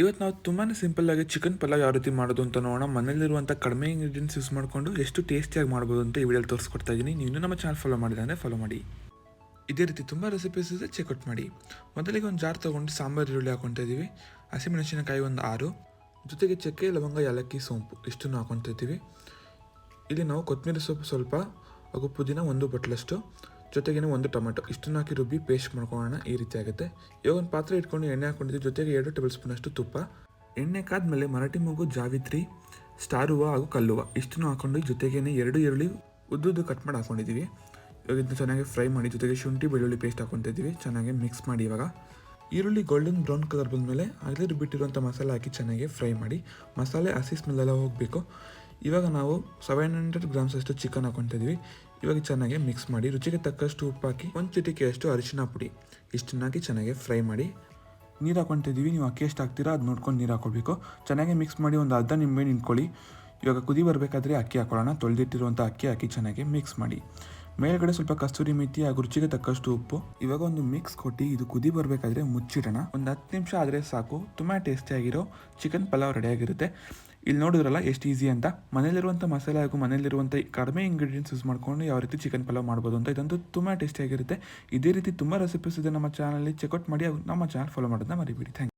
ಇವತ್ತು ನಾವು ತುಂಬಾ ಸಿಂಪಲ್ಲಾಗಿ ಚಿಕನ್ ಪಲಾವ್ ಯಾವ ರೀತಿ ಮಾಡೋದು ಅಂತ ನೋಡೋಣ. ಮನೇಲಿರುವಂಥ ಕಡಿಮೆ ಇಂಗ್ರೀಡಿಯೆಂಟ್ಸ್ ಯೂಸ್ ಮಾಡಿಕೊಂಡು ಎಷ್ಟು ಟೇಸ್ಟಿಯಾಗಿ ಮಾಡ್ಬೋದು ಅಂತ ಈ ವಿಡಿಯೋಲಿ ತೋರಿಸ್ಕೊಡ್ತಾ ಇದ್ದೀನಿ ನೀವು ನಮ್ಮ ಚಾನಲ್ ಫಾಲೋ ಮಾಡಿದ ಅಂದರೆ ಫಾಲೋ ಮಾಡಿ. ಇದೇ ರೀತಿ ತುಂಬ ರೆಸಿಪೀಸ್ ಇದೆ ಚೆಕ್ಔಟ್ ಮಾಡಿ. ಮೊದಲಿಗೆ ಒಂದು ಜಾರ್ ತೊಗೊಂಡು ಸಾಂಬಾರು, ಈರುಳ್ಳಿ ಹಾಕೊತಾ ಇದ್ದೀವಿ ಹಸಿಮೆಣಸಿನಕಾಯಿ ಒಂದು ಆರು. ಜೊತೆಗೆ ಚಕ್ಕೆ, ಲವಂಗ, ಏಲಕ್ಕಿ, ಸೋಂಪು ಇಷ್ಟನ್ನು ಹಾಕೊತಾ ಇದ್ದೀವಿ ಇಲ್ಲಿ ನಾವು ಕೊತ್ತಂಬರಿ ಸೊಪ್ಪು ಸ್ವಲ್ಪ, ಹಾಗೂ ಪುದೀನ ಒಂದು ಬಟ್ಲಷ್ಟು. ಜೊತೆಗೇನೆ ಒಂದು ಟೊಮೆಟೊ. ಇಷ್ಟನ್ನು ಹಾಕಿ ರುಬ್ಬಿ ಪೇಸ್ಟ್ ಮಾಡ್ಕೊಳ್ಳೋಣ. ಈ ರೀತಿ ಆಗುತ್ತೆ. ಇವಾಗ ಒಂದು ಪಾತ್ರೆ ಇಟ್ಕೊಂಡು ಎಣ್ಣೆ ಹಾಕೊಂಡಿದ್ದೀವಿ ಜೊತೆಗೆ ಎರಡು ಟೇಬಲ್ ಸ್ಪೂನ್ ಅಷ್ಟು ತುಪ್ಪ. ಎಣ್ಣೆ ಕಾದ್ಮೇಲೆ ಮರಾಠಿ ಮಗು, ಜಾವಿತ್ರಿ, ಸ್ಟಾರ್ ಹೂವು ಹಾಗೂ ಕಲ್ಲುವ ಇಷ್ಟನ್ನು ಹಾಕೊಂಡು ಜೊತೆಗೇನೆ ಎರಡು ಈರುಳ್ಳಿ ಉದ್ದುದ್ದು ಕಟ್ ಮಾಡಿ ಹಾಕೊಂಡಿದ್ದೀವಿ. ಇವಾಗ ಇದನ್ನು ಚೆನ್ನಾಗಿ ಫ್ರೈ ಮಾಡಿ ಜೊತೆಗೆ ಶುಂಠಿ, ಬೆಳ್ಳುಳ್ಳಿ ಪೇಸ್ಟ್ ಹಾಕೊತಿದ್ದೀವಿ ಚೆನ್ನಾಗಿ ಮಿಕ್ಸ್ ಮಾಡಿ ಇವಾಗ. ಈರುಳ್ಳಿ ಗೋಲ್ಡನ್ ಬ್ರೌನ್ ಕಲರ್ ಬಂದಮೇಲೆ ಆಗಲೇ ರುಬ್ಬಿಟ್ಟಿರುವಂಥ ಮಸಾಲೆ ಹಾಕಿ ಚೆನ್ನಾಗಿ ಫ್ರೈ ಮಾಡಿ. ಮಸಾಲೆ ಹಸಿ ಸ್ಮೆಲ್ಲೆಲ್ಲ ಹೋಗಬೇಕು. ಇವಾಗ ನಾವು ಸೆವೆನ್ ಹಂಡ್ರೆಡ್ ಗ್ರಾಮ್ಸ್ ಅಷ್ಟು ಚಿಕನ್ ಹಾಕೊತಿದ್ವಿ ಇವಾಗ ಚೆನ್ನಾಗಿ ಮಿಕ್ಸ್ ಮಾಡಿ, ರುಚಿಗೆ ತಕ್ಕಷ್ಟು ಉಪ್ಪು ಹಾಕಿ, ಒಂದು ಚಿಟಿಕೆಯಷ್ಟು ಅರಿಶಿನ ಪುಡಿ. ಇಷ್ಟನ್ನ ಹಾಕಿ ಚೆನ್ನಾಗಿ ಫ್ರೈ ಮಾಡಿ. ನೀರು ಹಾಕೊತಿದ್ದೀವಿ ನೀವು ಅಕ್ಕಿ ಎಷ್ಟು ಹಾಕ್ತೀರಾ ಅದು ನೋಡ್ಕೊಂಡು ನೀರು ಹಾಕೊಳ್ಬೇಕು ಚೆನ್ನಾಗಿ ಮಿಕ್ಸ್ ಮಾಡಿ ಒಂದು ಅರ್ಧ ನಿಂಬೆ ನಿಂತ್ಕೊಳ್ಳಿ ಇವಾಗ ಕುದಿ ಬರಬೇಕಾದ್ರೆ ಅಕ್ಕಿ ಹಾಕೊಳ್ಳೋಣ. ತೊಳೆದಿಟ್ಟಿರುವಂಥ ಅಕ್ಕಿ ಹಾಕಿ ಚೆನ್ನಾಗಿ ಮಿಕ್ಸ್ ಮಾಡಿ. ಮೇಲ್ಗಡೆ ಸ್ವಲ್ಪ ಕಸ್ತೂರಿ ಮೆತ್ತಿ ಹಾಗೂ ರುಚಿಗೆ ತಕ್ಕಷ್ಟು ಉಪ್ಪು. ಇವಾಗ ಒಂದು ಮಿಕ್ಸ್ ಕೊಟ್ಟು ಇದು ಕುದಿ ಬರಬೇಕಾದ್ರೆ ಮುಚ್ಚಿಡೋಣ. ಒಂದು ಹತ್ತು ನಿಮಿಷ ಆದರೆ ಸಾಕು. ತುಂಬ ಟೇಸ್ಟಿಯಾಗಿರೋ ಚಿಕನ್ ಪಲಾವ್ ರೆಡಿಯಾಗಿರುತ್ತೆ ಇಲ್ಲಿ ನೋಡಿದ್ರಲ್ಲ, ಎಷ್ಟು ಈಸಿ ಅಂತ. ಮನೇಲಿರುವಂಥ ಮಸಾಲೆ ಹಾಗೂ ಮನೇಲಿರುವಂಥ ಕಡಿಮೆ ಇಂಗ್ರೀಡಿಯೆಂಟ್ಸ್ ಯೂಸ್ ಮಾಡ್ಕೊಂಡು ಯಾವ ರೀತಿ ಚಿಕನ್ ಪಲಾವ್ ಮಾಡ್ಬೋದು ಅಂತ ಇದಂತೂ ತುಂಬ ಟೇಸ್ಟಿಯಾಗಿರುತ್ತೆ ಇದೇ ರೀತಿ ತುಂಬ ರೆಸಿಪೀಸ್ ಇದೆ ನಮ್ಮ ಚಾನಲಲ್ಲಿ ಚೆಕ್ಔಟ್ ಮಾಡಿ ನಮ್ಮ ಚಾನಲ್ ಫಾಲೋ ಮಾಡೋದನ್ನ ಮರಿಬೇಡಿ. ಥ್ಯಾಂಕ್